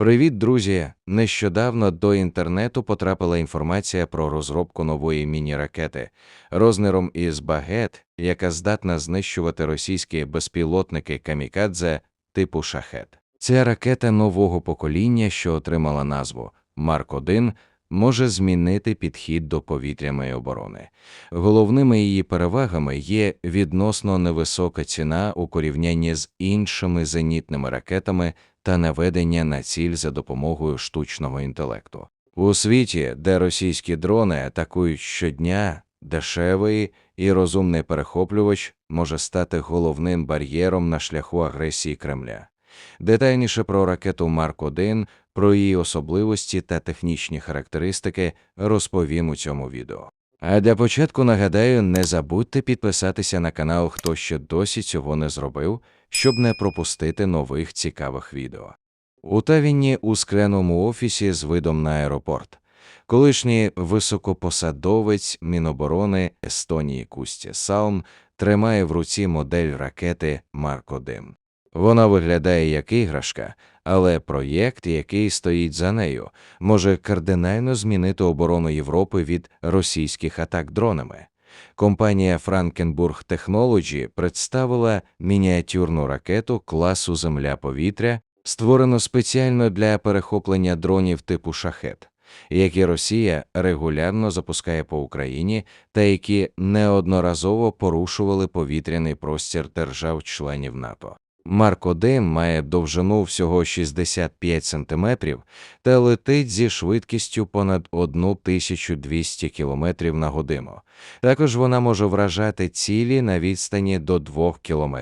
Привіт, друзі! Нещодавно до інтернету потрапила інформація про розробку нової міні-ракети розміром із багет, яка здатна знищувати російські безпілотники камікадзе типу шахет. Ця ракета нового покоління, що отримала назву Марк 1 може змінити підхід до повітряної оборони. Головними її перевагами є відносно невисока ціна у порівнянні з іншими зенітними ракетами та наведення на ціль за допомогою штучного інтелекту. У світі, де російські дрони атакують щодня, дешевий і розумний перехоплювач може стати головним бар'єром на шляху агресії Кремля. Детальніше про ракету Марк 1 про її особливості та технічні характеристики розповім у цьому відео. А для початку нагадаю, не забудьте підписатися на канал, хто ще досі цього не зробив, щоб не пропустити нових цікавих відео. У Тавінні у скляному офісі з видом на аеропорт. Колишній високопосадовець Міноборони Естонії Кусті Салм тримає в руці модель ракети Марк 1 Вона виглядає як іграшка, але проєкт, який стоїть за нею, може кардинально змінити оборону Європи від російських атак дронами. Компанія Frankenburg Technology представила мініатюрну ракету класу Земля-повітря, створену спеціально для перехоплення дронів типу шахет, які Росія регулярно запускає по Україні та які неодноразово порушували повітряний простір держав-членів НАТО. Марк 1 має довжину всього 65 см та летить зі швидкістю понад 1200 км на годину. Також вона може вражати цілі на відстані до 2 км.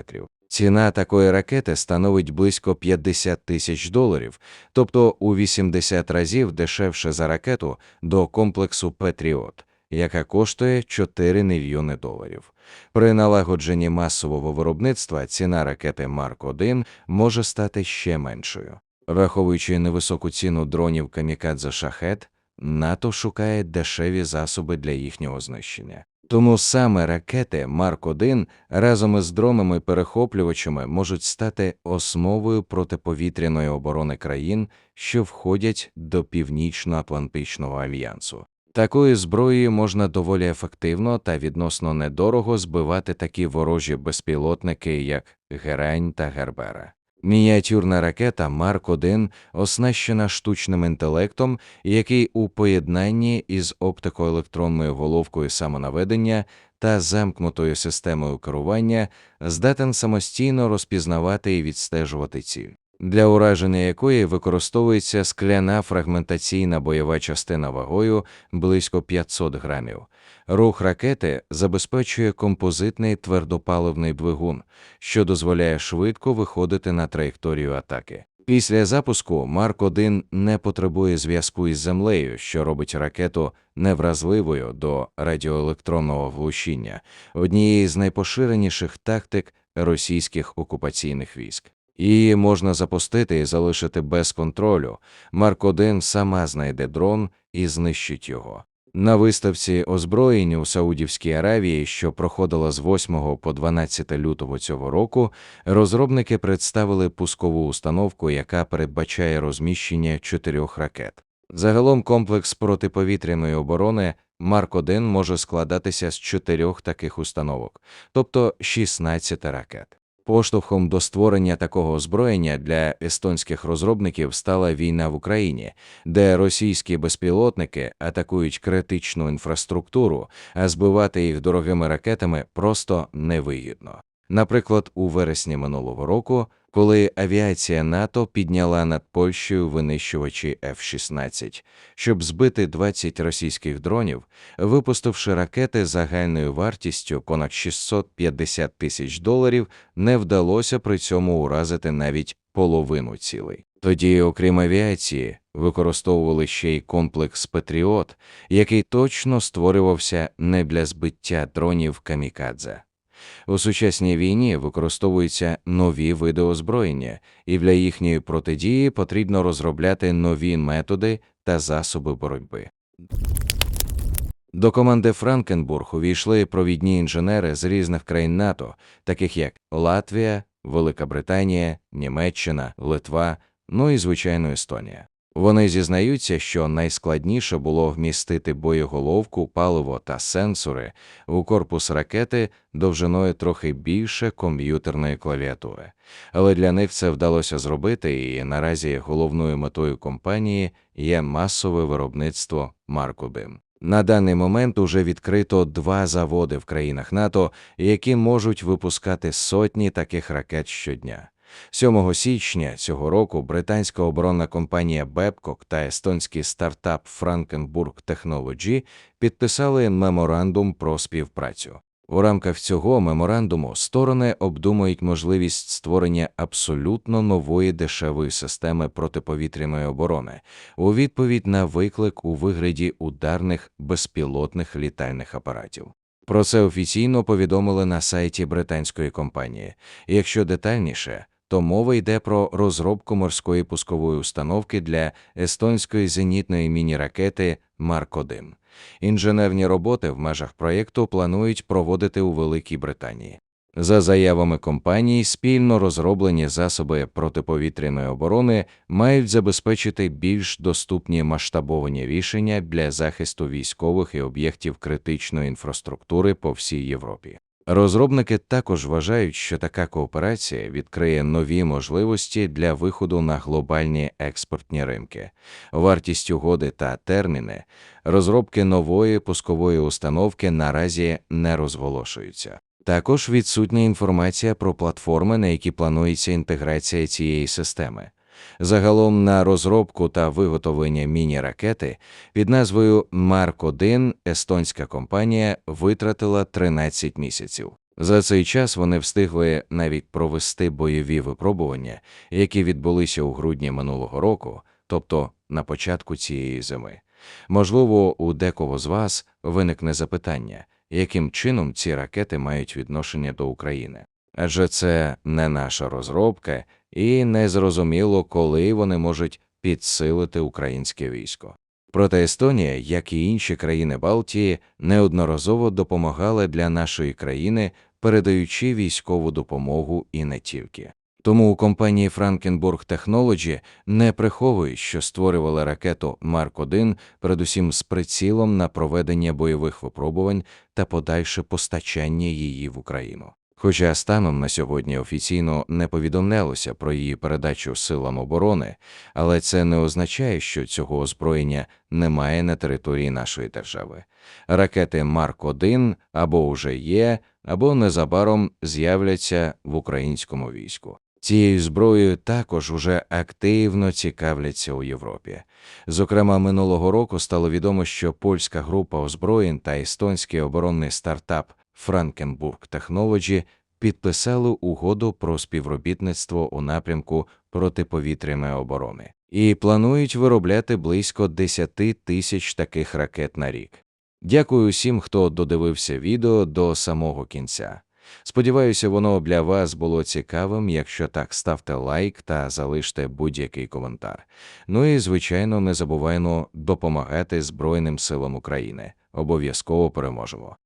Ціна такої ракети становить близько 50 тисяч доларів, тобто у 80 разів дешевше за ракету до комплексу Петріот яка коштує 4 мільйони доларів. При налагодженні масового виробництва ціна ракети Марк 1 може стати ще меншою. Враховуючи невисоку ціну дронів камікадзе шахет, НАТО шукає дешеві засоби для їхнього знищення. Тому саме ракети Марк 1 разом із дронами перехоплювачами можуть стати основою протиповітряної оборони країн, що входять до Північно-Атлантичного альянсу. Такою зброєю можна доволі ефективно та відносно недорого збивати такі ворожі безпілотники, як Герань та Гербера. Мініатюрна ракета Марк 1 оснащена штучним інтелектом, який у поєднанні із оптикоелектронною головкою самонаведення та замкнутою системою керування здатен самостійно розпізнавати і відстежувати ціль для ураження якої використовується скляна фрагментаційна бойова частина вагою близько 500 грамів. Рух ракети забезпечує композитний твердопаливний двигун, що дозволяє швидко виходити на траєкторію атаки. Після запуску Марк 1 не потребує зв'язку із землею, що робить ракету невразливою до радіоелектронного влучіння, однієї з найпоширеніших тактик російських окупаційних військ. Її можна запустити і залишити без контролю. Марк 1 сама знайде дрон і знищить його. На виставці озброєнь у Саудівській Аравії, що проходила з 8 по 12 лютого цього року, розробники представили пускову установку, яка передбачає розміщення чотирьох ракет. Загалом комплекс протиповітряної оборони Марк 1 може складатися з чотирьох таких установок, тобто 16 ракет. Поштовхом до створення такого озброєння для естонських розробників стала війна в Україні, де російські безпілотники атакують критичну інфраструктуру, а збивати їх дорогими ракетами просто невигідно. Наприклад, у вересні минулого року, коли авіація НАТО підняла над Польщею винищувачі F-16, щоб збити 20 російських дронів, випустивши ракети загальною вартістю понад 650 тисяч доларів, не вдалося при цьому уразити навіть половину цілей. Тоді, окрім авіації, використовували ще й комплекс Петріот, який точно створювався не для збиття дронів камікадзе. У сучасній війні використовуються нові види озброєння, і для їхньої протидії потрібно розробляти нові методи та засоби боротьби. До команди Франкенбург увійшли провідні інженери з різних країн НАТО, таких як Латвія, Велика Британія, Німеччина, Литва, ну і звичайно Естонія. Вони зізнаються, що найскладніше було вмістити боєголовку, паливо та сенсори у корпус ракети довжиною трохи більше комп'ютерної клавіатури. Але для них це вдалося зробити, і наразі головною метою компанії є масове виробництво марку Дим. На даний момент уже відкрито два заводи в країнах НАТО, які можуть випускати сотні таких ракет щодня. 7 січня цього року британська оборонна компанія Babcock та естонський стартап Frankenburg Technology підписали меморандум про співпрацю. У рамках цього меморандуму сторони обдумують можливість створення абсолютно нової дешевої системи протиповітряної оборони у відповідь на виклик у вигляді ударних безпілотних літальних апаратів. Про це офіційно повідомили на сайті британської компанії. Якщо детальніше, то мова йде про розробку морської пускової установки для естонської зенітної міні-ракети Марк-1. Інженерні роботи в межах проєкту планують проводити у Великій Британії. За заявами компанії, спільно розроблені засоби протиповітряної оборони мають забезпечити більш доступні масштабовані рішення для захисту військових і об'єктів критичної інфраструктури по всій Європі. Розробники також вважають, що така кооперація відкриє нові можливості для виходу на глобальні експортні ринки. Вартість угоди та терміни розробки нової пускової установки наразі не розголошуються. Також відсутня інформація про платформи, на які планується інтеграція цієї системи. Загалом на розробку та виготовлення міні-ракети під назвою Марк-1 естонська компанія витратила 13 місяців. За цей час вони встигли навіть провести бойові випробування, які відбулися у грудні минулого року, тобто на початку цієї зими. Можливо, у декого з вас виникне запитання, яким чином ці ракети мають відношення до України. Адже це не наша розробка, і незрозуміло, коли вони можуть підсилити українське військо. Проте Естонія, як і інші країни Балтії, неодноразово допомагала для нашої країни, передаючи військову допомогу і не тільки. Тому у компанії Frankenburg Technology не приховують, що створювали ракету Марк-1 передусім з прицілом на проведення бойових випробувань та подальше постачання її в Україну. Хоча станом на сьогодні офіційно не повідомлялося про її передачу силам оборони, але це не означає, що цього озброєння немає на території нашої держави. Ракети Марк-1 або вже є, або незабаром з'являться в українському війську. Цією зброєю також уже активно цікавляться у Європі. Зокрема, минулого року стало відомо, що польська група озброєнь та естонський оборонний стартап Frankenburg Technology підписали угоду про співробітництво у напрямку протиповітряної оборони і планують виробляти близько 10 тисяч таких ракет на рік. Дякую усім, хто додивився відео до самого кінця. Сподіваюся, воно для вас було цікавим. Якщо так, ставте лайк та залиште будь-який коментар. Ну і, звичайно, не забуваймо допомагати Збройним силам України. Обов'язково переможемо.